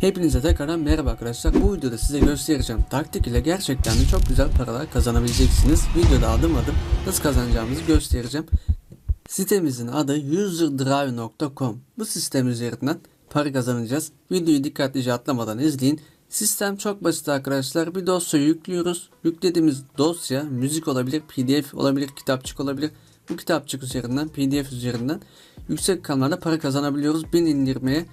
Hepinize tekrardan merhaba arkadaşlar. Bu videoda size göstereceğim taktik ile gerçekten de çok güzel paralar kazanabileceksiniz. Videoda adım adım nasıl kazanacağımızı göstereceğim. Sitemizin adı userdrive.com. Bu sistem üzerinden para kazanacağız. Videoyu dikkatlice atlamadan izleyin. Sistem çok basit arkadaşlar. Bir dosya yüklüyoruz. Yüklediğimiz dosya müzik olabilir, pdf olabilir, kitapçık olabilir. Bu kitapçık üzerinden, pdf üzerinden yüksek kanallarda para kazanabiliyoruz. 1000 indirmeye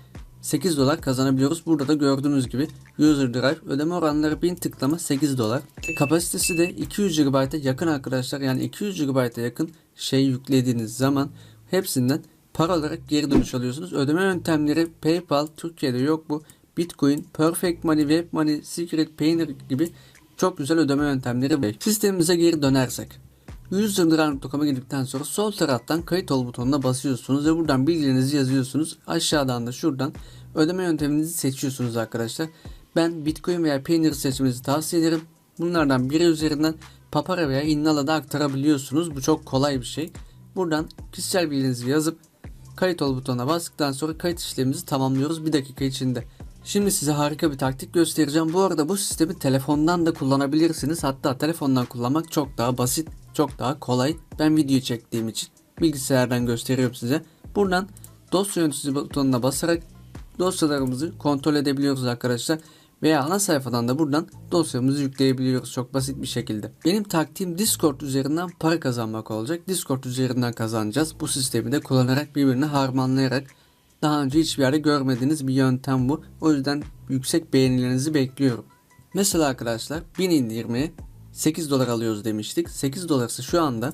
8 dolar kazanabiliyoruz. Burada da gördüğünüz gibi User Drive ödeme oranları 1000 tıklama 8 dolar. Kapasitesi de 200 GB'a yakın arkadaşlar. Yani 200 GB'a yakın şey yüklediğiniz zaman hepsinden para olarak geri dönüş alıyorsunuz. Ödeme yöntemleri PayPal Türkiye'de yok bu. Bitcoin, Perfect Money, Web Money, Secret Payer gibi çok güzel ödeme yöntemleri var. Sistemimize geri dönersek. Userdrive.com'a girdikten sonra sol taraftan kayıt ol butonuna basıyorsunuz ve buradan bilgilerinizi yazıyorsunuz. Aşağıdan da şuradan ödeme yönteminizi seçiyorsunuz arkadaşlar. Ben Bitcoin veya Payoneer seçmenizi tavsiye ederim. Bunlardan biri üzerinden Papara veya Innala'da aktarabiliyorsunuz. Bu çok kolay bir şey. Buradan kişisel bilginizi yazıp kayıt ol butonuna bastıktan sonra kayıt işlemimizi tamamlıyoruz bir dakika içinde. Şimdi size harika bir taktik göstereceğim. Bu arada bu sistemi telefondan da kullanabilirsiniz. Hatta telefondan kullanmak çok daha basit, çok daha kolay. Ben video çektiğim için bilgisayardan gösteriyorum size. Buradan dosya yöneticisi butonuna basarak dosyalarımızı kontrol edebiliyoruz arkadaşlar. Veya ana sayfadan da buradan dosyamızı yükleyebiliyoruz çok basit bir şekilde. Benim taktiğim Discord üzerinden para kazanmak olacak. Discord üzerinden kazanacağız. Bu sistemi de kullanarak birbirini harmanlayarak daha önce hiçbir yerde görmediğiniz bir yöntem bu. O yüzden yüksek beğenilerinizi bekliyorum. Mesela arkadaşlar 1000 indirmeye 8 dolar alıyoruz demiştik. 8 dolarsa şu anda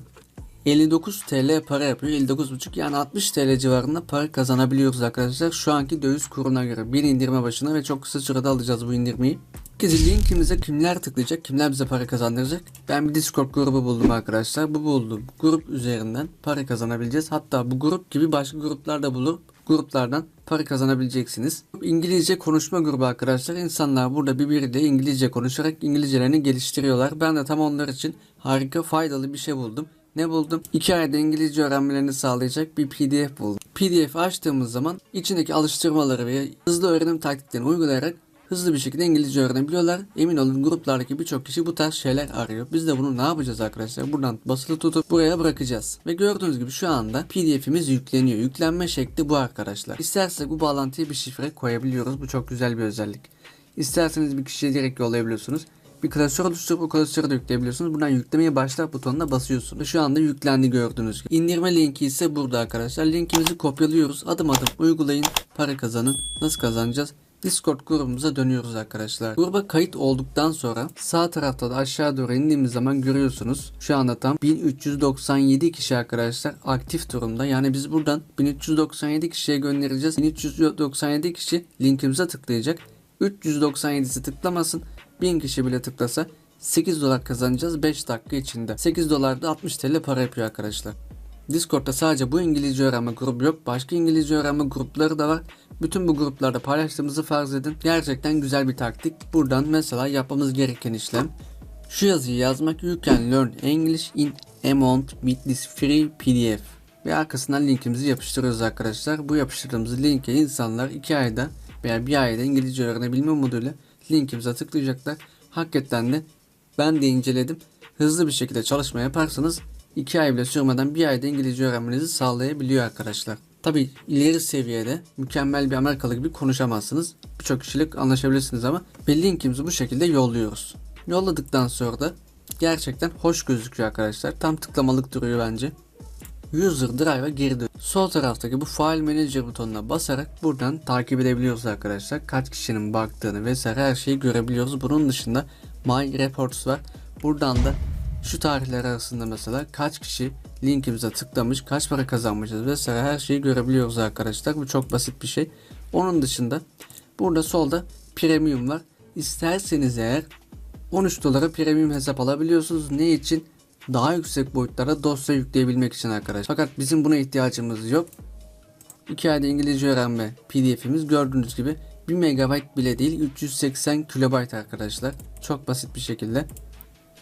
59 TL para yapıyor. 59,5 yani 60 TL civarında para kazanabiliyoruz arkadaşlar. Şu anki döviz kuruna göre bir indirme başına ve çok kısa sürede alacağız bu indirmeyi. Peki linkimize kimler tıklayacak, kimler bize para kazandıracak? Ben bir Discord grubu buldum arkadaşlar. Bu bulduğum grup üzerinden para kazanabileceğiz. Hatta bu grup gibi başka gruplar da bulup gruplardan para kazanabileceksiniz. İngilizce konuşma grubu arkadaşlar. İnsanlar burada birbiriyle İngilizce konuşarak İngilizcelerini geliştiriyorlar. Ben de tam onlar için harika faydalı bir şey buldum. Ne buldum? 2 ayda İngilizce öğrenmelerini sağlayacak bir PDF buldum. PDF açtığımız zaman içindeki alıştırmaları ve hızlı öğrenim taktiklerini uygulayarak hızlı bir şekilde İngilizce öğrenebiliyorlar. Emin olun gruplardaki birçok kişi bu tarz şeyler arıyor. Biz de bunu ne yapacağız arkadaşlar? Buradan basılı tutup buraya bırakacağız. Ve gördüğünüz gibi şu anda PDF'imiz yükleniyor. Yüklenme şekli bu arkadaşlar. İstersek bu bağlantıya bir şifre koyabiliyoruz. Bu çok güzel bir özellik. İsterseniz bir kişiye direkt yollayabiliyorsunuz. Bir klasör oluşturup o klasörü de yükleyebiliyorsunuz. Buradan yüklemeye başla butonuna basıyorsunuz. Şu anda yüklendi gördüğünüz gibi. İndirme linki ise burada arkadaşlar. Linkimizi kopyalıyoruz. Adım adım uygulayın. Para kazanın. Nasıl kazanacağız? Discord grubumuza dönüyoruz arkadaşlar. Gruba kayıt olduktan sonra sağ tarafta da aşağı doğru indiğimiz zaman görüyorsunuz. Şu anda tam 1397 kişi arkadaşlar aktif durumda. Yani biz buradan 1397 kişiye göndereceğiz. 1397 kişi linkimize tıklayacak. 397'si tıklamasın. 1000 kişi bile tıklasa 8 dolar kazanacağız 5 dakika içinde. 8 dolar da 60 TL para yapıyor arkadaşlar. Discord'da sadece bu İngilizce öğrenme grubu yok. Başka İngilizce öğrenme grupları da var. Bütün bu gruplarda paylaştığımızı farz edin. Gerçekten güzel bir taktik. Buradan mesela yapmamız gereken işlem. Şu yazıyı yazmak You can learn English in amount with this free PDF. Ve arkasından linkimizi yapıştırıyoruz arkadaşlar. Bu yapıştırdığımız linke insanlar 2 ayda veya 1 ayda İngilizce öğrenebilme moduyla linkimize tıklayacaklar. Hakikaten de ben de inceledim. Hızlı bir şekilde çalışma yaparsanız 2 ay bile sürmeden 1 ayda İngilizce öğrenmenizi sağlayabiliyor arkadaşlar. Tabi ileri seviyede mükemmel bir Amerikalı gibi konuşamazsınız. Birçok kişilik anlaşabilirsiniz ama ve linkimizi bu şekilde yolluyoruz. Yolladıktan sonra da gerçekten hoş gözüküyor arkadaşlar. Tam tıklamalık duruyor bence. User Drive'a dön. Sol taraftaki bu File Manager butonuna basarak buradan takip edebiliyoruz arkadaşlar. Kaç kişinin baktığını vesaire her şeyi görebiliyoruz. Bunun dışında My Reports var. Buradan da şu tarihler arasında mesela kaç kişi linkimize tıklamış, kaç para kazanmışız vesaire her şeyi görebiliyoruz arkadaşlar. Bu çok basit bir şey. Onun dışında burada solda premium var. İsterseniz eğer 13 dolara premium hesap alabiliyorsunuz. Ne için? Daha yüksek boyutlara dosya yükleyebilmek için arkadaşlar. Fakat bizim buna ihtiyacımız yok. 2 ayda İngilizce öğrenme pdf'imiz gördüğünüz gibi 1 MB bile değil 380 KB arkadaşlar. Çok basit bir şekilde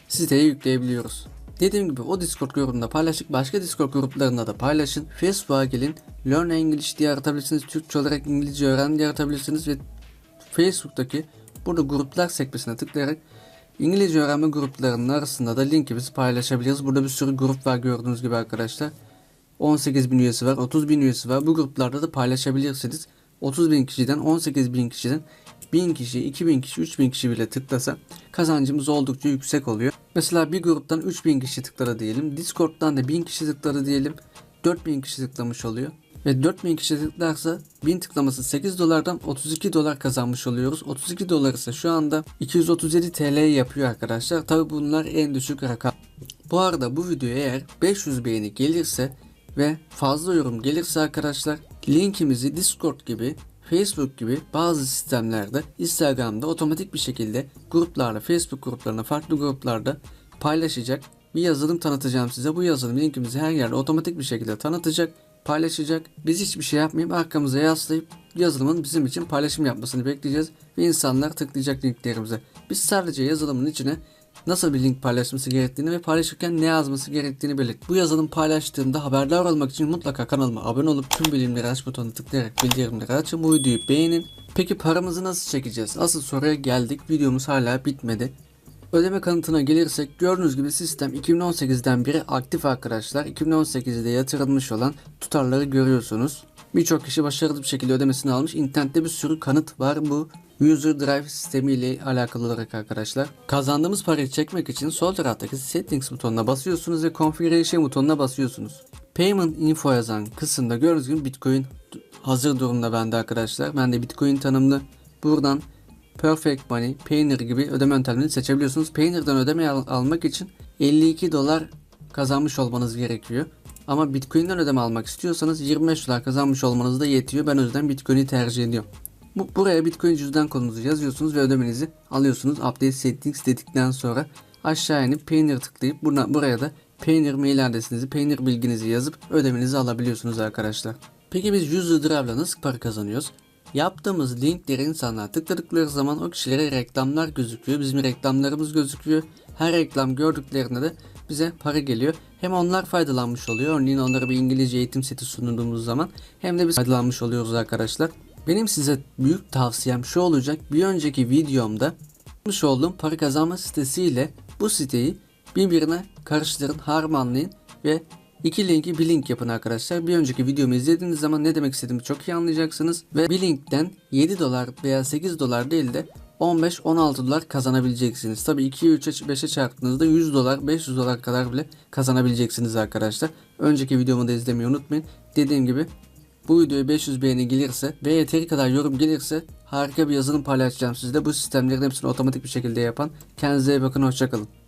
siteye yükleyebiliyoruz. Dediğim gibi o Discord grubunda paylaştık. Başka Discord gruplarında da paylaşın. Facebook'a gelin. Learn English diye aratabilirsiniz. Türkçe olarak İngilizce öğren diye aratabilirsiniz ve Facebook'taki burada gruplar sekmesine tıklayarak İngilizce öğrenme gruplarının arasında da linkimizi paylaşabiliriz. Burada bir sürü grup var gördüğünüz gibi arkadaşlar. 18 bin üyesi var, 30 bin üyesi var. Bu gruplarda da paylaşabilirsiniz. 30 bin kişiden 18 bin kişiden 1000 kişi, 2000 kişi, 3000 kişi bile tıklasa kazancımız oldukça yüksek oluyor. Mesela bir gruptan 3000 kişi tıkladı diyelim. Discord'dan da 1000 kişi tıkladı diyelim. 4000 kişi tıklamış oluyor. Ve 4000 kişi tıklarsa 1000 tıklaması 8 dolardan 32 dolar kazanmış oluyoruz. 32 dolar ise şu anda 237 TL yapıyor arkadaşlar. Tabi bunlar en düşük rakam. Bu arada bu videoya eğer 500 beğeni gelirse ve fazla yorum gelirse arkadaşlar linkimizi Discord gibi Facebook gibi bazı sistemlerde Instagram'da otomatik bir şekilde gruplarla Facebook gruplarına farklı gruplarda paylaşacak bir yazılım tanıtacağım size. Bu yazılım linkimizi her yerde otomatik bir şekilde tanıtacak, paylaşacak. Biz hiçbir şey yapmayıp arkamıza yaslayıp yazılımın bizim için paylaşım yapmasını bekleyeceğiz ve insanlar tıklayacak linklerimize. Biz sadece yazılımın içine nasıl bir link paylaşması gerektiğini ve paylaşırken ne yazması gerektiğini belirt. Bu yazılım paylaştığında haberdar olmak için mutlaka kanalıma abone olup tüm bildirimleri aç butonuna tıklayarak bildirimleri açın. Bu videoyu beğenin. Peki paramızı nasıl çekeceğiz? Asıl soruya geldik. Videomuz hala bitmedi. Ödeme kanıtına gelirsek gördüğünüz gibi sistem 2018'den beri aktif arkadaşlar. 2018'de yatırılmış olan tutarları görüyorsunuz. Birçok kişi başarılı bir şekilde ödemesini almış. İnternette bir sürü kanıt var bu User Drive sistemi ile alakalı olarak arkadaşlar. Kazandığımız parayı çekmek için sol taraftaki Settings butonuna basıyorsunuz ve Configuration butonuna basıyorsunuz. Payment Info yazan kısımda gördüğünüz gibi Bitcoin hazır durumda bende arkadaşlar. Ben de Bitcoin tanımlı. Buradan Perfect Money, Payoneer gibi ödeme yöntemlerini seçebiliyorsunuz. Payoneer'dan ödeme al- almak için 52 dolar kazanmış olmanız gerekiyor. Ama Bitcoin'den ödeme almak istiyorsanız 25 dolar kazanmış olmanız da yetiyor. Ben o yüzden Bitcoin'i tercih ediyorum. Bu, buraya Bitcoin cüzdan kodunuzu yazıyorsunuz ve ödemenizi alıyorsunuz. Update Settings dedikten sonra aşağı inip Payoneer tıklayıp buradan, buraya da Payoneer mail adresinizi, Payoneer bilginizi yazıp ödemenizi alabiliyorsunuz arkadaşlar. Peki biz 100 lirayla nasıl para kazanıyoruz? Yaptığımız linkleri insanlar tıkladıkları zaman o kişilere reklamlar gözüküyor. Bizim reklamlarımız gözüküyor. Her reklam gördüklerinde de bize para geliyor. Hem onlar faydalanmış oluyor. Örneğin onlara bir İngilizce eğitim seti sunduğumuz zaman hem de biz faydalanmış oluyoruz arkadaşlar. Benim size büyük tavsiyem şu olacak. Bir önceki videomda yapmış olduğum para kazanma sitesiyle bu siteyi birbirine karıştırın, harmanlayın ve iki linki bir link yapın arkadaşlar. Bir önceki videomu izlediğiniz zaman ne demek istediğimi çok iyi anlayacaksınız. Ve bir linkten 7 dolar veya 8 dolar değil de 15-16 dolar kazanabileceksiniz. Tabi 2'ye 3'e 5'e çarptığınızda 100 dolar 500 dolar kadar bile kazanabileceksiniz arkadaşlar. Önceki videomu da izlemeyi unutmayın. Dediğim gibi bu videoya 500 beğeni gelirse ve yeteri kadar yorum gelirse harika bir yazılım paylaşacağım sizde. Bu sistemlerin hepsini otomatik bir şekilde yapan. Kendinize iyi bakın hoşçakalın.